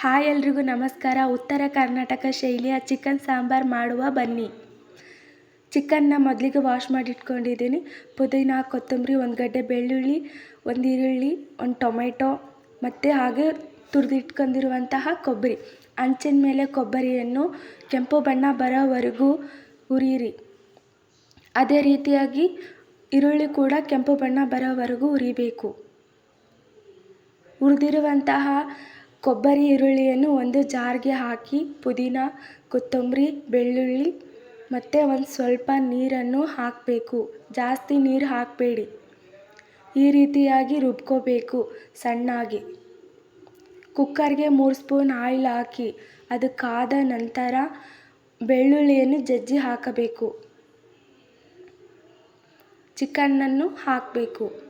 Hi ಎಲ್ರಿಗೂ ನಮಸ್ಕಾರ. ಉತ್ತರ ಕರ್ನಾಟಕ ಶೈಲಿಯ ಚಿಕನ್ ಸಾಂಬಾರು ಮಾಡುವ ಬನ್ನಿ. ಚಿಕನ್ನ ಮೊದಲಿಗೆ ವಾಶ್ ಮಾಡಿಟ್ಕೊಂಡಿದ್ದೀನಿ. ಪುದೀನ, ಕೊತ್ತಂಬರಿ ಒಂದು ಗಡ್ಡೆ ಬೆಳ್ಳುಳ್ಳಿ, ಒಂದು ಈರುಳ್ಳಿ, ಒಂದು ಟೊಮೆಟೊ, ಮತ್ತು ಹಾಗೆ ತುರಿದಿಟ್ಕೊಂಡಿರುವಂತಹ ಕೊಬ್ಬರಿ. ಅಂಚಿನ ಮೇಲೆ ಕೊಬ್ಬರಿಯನ್ನು ಕೆಂಪು ಬಣ್ಣ ಬರೋವರೆಗೂ ಹುರಿಯಿರಿ ಅದೇ ರೀತಿಯಾಗಿ ಈರುಳ್ಳಿ ಕೂಡ ಕೆಂಪು ಬಣ್ಣ ಬರೋವರೆಗೂ ಹುರಿಬೇಕು ಹುರಿದಿರುವಂತಹ ಕೊಬ್ಬರಿ ಈರುಳ್ಳಿಯನ್ನು ಒಂದು ಜಾರ್ಗೆ ಹಾಕಿ, ಪುದೀನ, ಕೊತ್ತಂಬರಿ, ಬೆಳ್ಳುಳ್ಳಿ ಮತ್ತು ಒಂದು ಸ್ವಲ್ಪ ನೀರನ್ನು ಹಾಕಬೇಕು. ಜಾಸ್ತಿ ನೀರು ಹಾಕಬೇಡಿ. ಈ ರೀತಿಯಾಗಿ ರುಬ್ಕೋಬೇಕು ಸಣ್ಣಗೆ. ಕುಕ್ಕರ್ಗೆ ಮೂರು ಸ್ಪೂನ್ ಆಯಿಲ್ ಹಾಕಿ, ಅದು ಕಾದ ನಂತರ ಬೆಳ್ಳುಳ್ಳಿಯನ್ನು ಜಜ್ಜಿ ಹಾಕಬೇಕು. ಚಿಕನ್ನನ್ನು ಹಾಕಬೇಕು.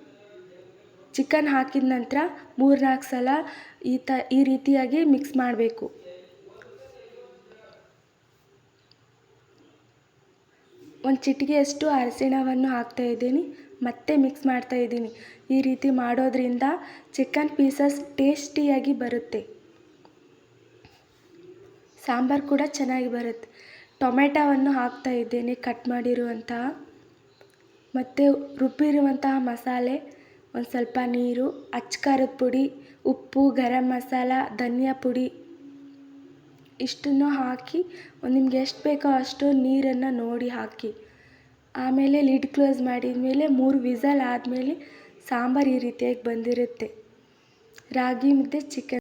ಚಿಕನ್ ಹಾಕಿದ ನಂತರ ಮೂರು ನಾಲ್ಕು ಸಲ ಈ ತ, ಈ ರೀತಿಯಾಗಿ ಮಿಕ್ಸ್ ಮಾಡಬೇಕು. ಒಂದು ಚಿಟಿಕೆಯಷ್ಟು ಅರಿಶಿಣವನ್ನು ಹಾಕ್ತಾಯಿದ್ದೀನಿ ಮತ್ತೆ ಮಿಕ್ಸ್ ಮಾಡ್ತಾ ಇದ್ದೀನಿ. ಈ ರೀತಿ ಮಾಡೋದ್ರಿಂದ ಚಿಕನ್ ಪೀಸಸ್ ಟೇಸ್ಟಿಯಾಗಿ ಬರುತ್ತೆ. ಸಾಂಬಾರು ಕೂಡ ಚೆನ್ನಾಗಿ ಬರುತ್ತೆ. ಟೊಮೆಟೊವನ್ನು ಇದ್ದೀನಿ ಕಟ್ ಮಾಡಿರುವಂತಹ. ಮತ್ತು ರುಬ್ಬಿರುವಂತಹ ಮಸಾಲೆ. ಒಂದು ಸ್ವಲ್ಪ ನೀರು ಅಚ್ ಪುಡಿ, ಉಪ್ಪು, ಗರಂ ಮಸಾಲ, ಧನಿಯಾ ಪುಡಿ. ಇಷ್ಟನ್ನು ಹಾಕಿ ನಿಮ್ಗೆ ಎಷ್ಟು ಬೇಕೋ ಅಷ್ಟು ನೀರನ್ನು ನೋಡಿ ಹಾಕಿ. ಆಮೇಲೆ ಲಿಡ್ ಕ್ಲೋಸ್ ಮಾಡಿದ ಮೇಲೆ ಮೂರು ವಿಸಲ್ ಆದಮೇಲೆ ಸಾಂಬಾರು ಈ ರೀತಿಯಾಗಿ ಬಂದಿರುತ್ತೆ. ರಾಗಿ ಮುದ್ದೆ ಚಿಕನ್